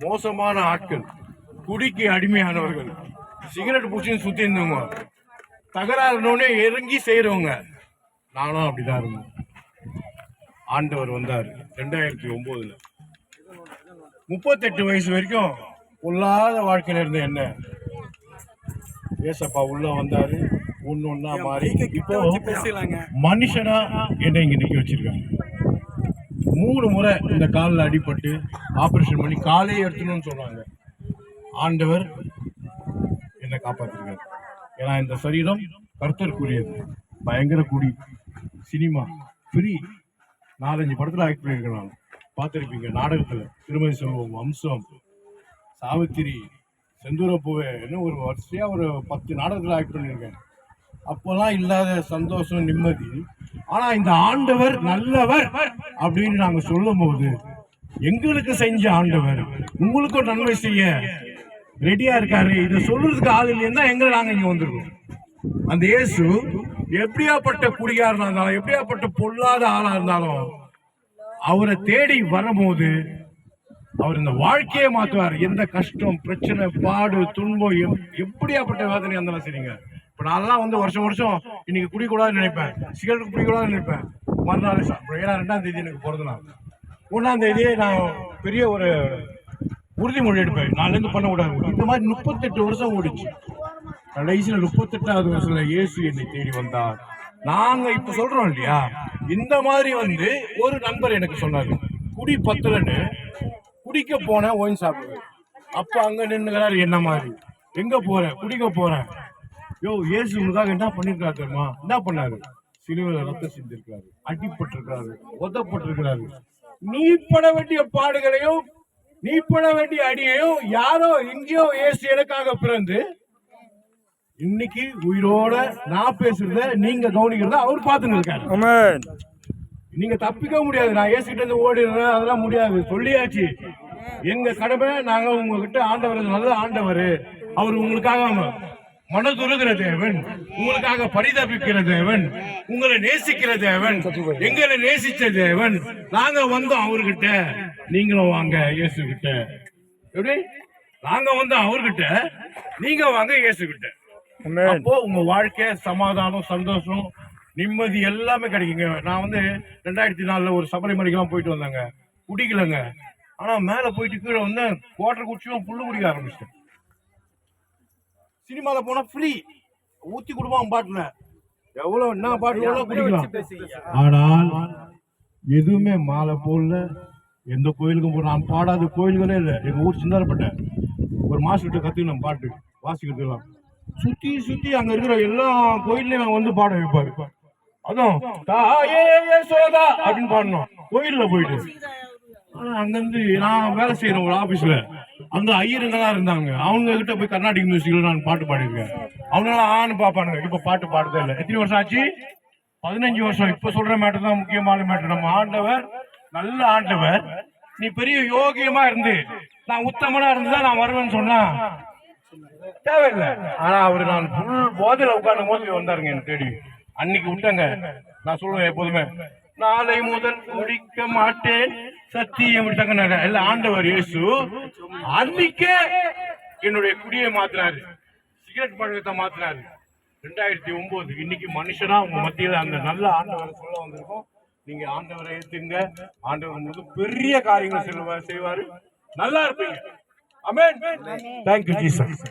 மோசமான ஆட்கள் குடிக்கு அடிமையானவர்கள் சிகரெட் பூச்சின்னு சுத்தி இருந்தவங்க தகராறுனோடனே இறங்கி செய்யறவங்க நானும் அப்படிதான் இருந்தேன். ஆண்டவர் வந்தார் ரெண்டாயிரத்தி ஒன்பதுல முப்பத்தெட்டு வயசு வரைக்கும் பொல்லாத வாழ்க்கையில இருந்த என்ன? ஏசப்பா உள்ள வந்தாரு ஒண்ணு ஒண்ணா மாறி இப்போ மனுஷனா என்னை இங்க நிக்க வச்சிருக்காங்க. மூணு முறை இந்த காலில் அடிபட்டு ஆப்ரேஷன் பண்ணி காலையே எடுத்துணும்னு சொன்னாங்க ஆண்டவர் என்னை காப்பாற்றிருக்காரு ஏன்னா இந்த சரீரம் கர்த்தருக்குரியது. பயங்கர குடி. சினிமா. ஃப்ரீ நாலஞ்சு படத்தில் ஆக்ட் பண்ணியிருக்கேன் நான். பார்த்துருப்பீங்க நாடகத்தில். திருமதி செல்வம் வம்சம். சாவித்திரி செந்தூர பூவே இன்னும் ஒரு வரிசையாக ஒரு பத்து நாடகத்தில் ஆக்ட் பண்ணியிருக்கேன். அப்போல்லாம் இல்லாத சந்தோஷம் நிம்மதி. ஆனா இந்த ஆண்டவர் நல்லவர் அப்படின்னு நாங்க சொல்லும் போது எங்களுக்கு செஞ்ச ஆண்டவர் உங்களுக்கும் நன்மை செய்ய ரெடியா இருக்காரு. இதை சொல்றதுக்கு ஆள் இல்லைன்னா எங்களை நாங்க இங்க வந்திருக்கோம் அந்த இயேசு எப்படியாப்பட்ட குடியாரனா இருந்தாலும் எப்படியாப்பட்ட பொல்லாத ஆளா இருந்தாலும் அவரை தேடி வரும்போது அவர் இந்த வாழ்க்கையை மாத்துவார். எந்த கஷ்டம் பிரச்சனை பாடு துன்பம் எப்படியாப்பட்ட வேதனை இருந்தாலும் சரிங்க. இப்போ நான்லாம் வந்து வருஷம் வருஷம் இன்னைக்கு குடிக்கூடாதுன்னு நினைப்பேன். சிகரெட் குடிக்கூடாதுன்னு நினைப்பேன். மறுநாள் ஏன்னா ரெண்டாம் தேதி எனக்கு பிறந்த நாள் ஒன்றாம் தேதியே நான் பெரிய ஒரு உறுதிமொழி எடுப்பேன். நாளிலேருந்து பண்ணக்கூடாது இந்த மாதிரி முப்பத்தெட்டு வருஷம் ஓடிச்சு. கடைசியில் முப்பத்தெட்டாவது வருஷத்தில் இயேசு என்னை தேடி வந்தார். நாங்கள் இப்போ சொல்கிறோம் இல்லையா? இந்த மாதிரி வந்து ஒரு நண்பர் எனக்கு சொன்னார். குடி பத்தலன்னு. குடிக்க போனேன் ஒயின் சாப்பிடுவேன் அப்போ அங்கே நின்றுக்கிறார் என்ன மாதிரி? எங்கே போகிறேன் குடிக்க போகிறேன் யோ இயேசு உனக்காக என்ன பண்ணிருக்காரு தெரியுமா? என்ன பண்ணாரு? சிலுவையில ரத்தம் செஞ்சிருக்காரு அடிபட்டிருக்காரு உதப்பட்டிருக்கிறாரு நீ பட வேண்டிய பாடுகளையும் நீ பட வேண்டிய அடியையும் யாரோ எங்கேயோ இயேசு எனக்காக பிறந்து இன்னைக்கு உயிரோட நான் பேசுறத நீங்க கவனிக்கிறத அவர் பார்த்துன்னு இருக்காரு. நீங்க தப்பிக்க முடியாது. நான் ஏசிக்கிட்ட இருந்து ஓடிடுறேன். அதெல்லாம் முடியாது. சொல்லியாச்சு. எங்க கடமை நாங்க உங்ககிட்ட ஆண்டவர் நல்ல ஆண்டவர். அவர் உங்களுக்காக மனதுருகிற தேவன் உங்களுக்காக பரிதபிக்கிற தேவன் உங்களை நேசிக்கிற தேவன் எங்களை நேசிச்ச தேவன். நாங்க வந்தோம் அவர்கிட்ட. நீங்களும் வாங்க இயேசு கிட்ட எப்படி? நாங்க வந்தோம் அவர்கிட்ட. நீங்க வாங்க இயேசு கிட்ட அப்போ உங்க வாழ்க்கை சமாதானம் சந்தோஷம் நிம்மதி எல்லாமே கிடைக்குங்க. நான் வந்து ரெண்டாயிரத்தி நாலுல ஒரு சபரிமலைக்கெல்லாம் போயிட்டு வந்தேங்க. குடிக்கலங்க. ஆனா மேல போயிட்டு கீழே வந்து குவாட்டர் குடிச்சும் புல்லு குடிக்க ஆரம்பிச்சிட்டேன். சினிமால போனா ஃப்ரீ ஊத்தி கொடுப்பான் பாட்டுல. எவ்வளவு என்ன பாட்டு எவ்வளவு குடிக்கலாம்? ஆனால் எதுவுமே மாலை போடல. எந்த கோயிலுக்கும் போ நான் பாடாத கோயில்களே இல்லை. எங்க ஊர் சிந்தாரப்பட்ட. ஒரு மாஸ்டர்கிட்ட கத்துக்கணும் பாட்டு. வாசிக்கிறதுலாம் சுத்தி சுத்தி அங்க இருக்கிற எல்லா கோயில்லையும் வந்து பாட வைப்பாரு. அதுவும் தாயே யசோதா அப்படின்னு பாடணும். கோயில்ல போயிட்டு. ஆனா அங்கிருந்து நான் வேலை செய்யறேன் ஒரு ஆபீஸ்ல அந்த ஐயருங்கெல்லாம் இருந்தாங்க? அவங்க கிட்ட போய் கர்நாடிக் மியூசிக்ல நான் பாட்டு பாடிருக்கேன் அவங்களாம் ஆன்னு பாப்பானுங்க இப்ப பாட்டு பாடுதே இல்லை. எத்தனை வருஷம் ஆச்சு? பதினஞ்சு வருஷம். இப்ப சொல்ற மேட்டர் தான் முக்கியமான மேட்டர் நம்ம ஆண்டவர் நல்ல ஆண்டவர். நீ பெரிய யோகியமா இருந்து நான் உத்தமனா இருந்துதான் நான் வருவேன்னு சொன்னா தேவையில்லை. ஆனா அவரு நான் ஃபுல் போதையில உட்கார்ந்து போது வந்தாருங்க எனக்கு தேடி. அன்னைக்கு விட்டங்க. நான் சொல்லுவேன் எப்போதுமே நாளை முதல் குடிக்க மாட்டேன். சத்தியம் இல்ல ஆண்டவர் இயேசு அன்னைக்கே என்னுடைய குடியை மாத்தினாரு. சிகரெட் பழக்கத்தை மாத்தினாரு. ரெண்டாயிரத்தி ஒன்பது இன்னைக்கு மனுஷனா உங்க மத்தியில அந்த நல்ல ஆண்டவரை சொல்ல வந்திருக்கோம். நீங்க ஆண்டவரை ஏத்துங்க. ஆண்டவர் உங்களுக்கு பெரிய காரியங்கள் செல்வா செய்வாரு. நல்லா இருப்பீங்க. அமேன் தேங்க்யூ ஜீசஸ்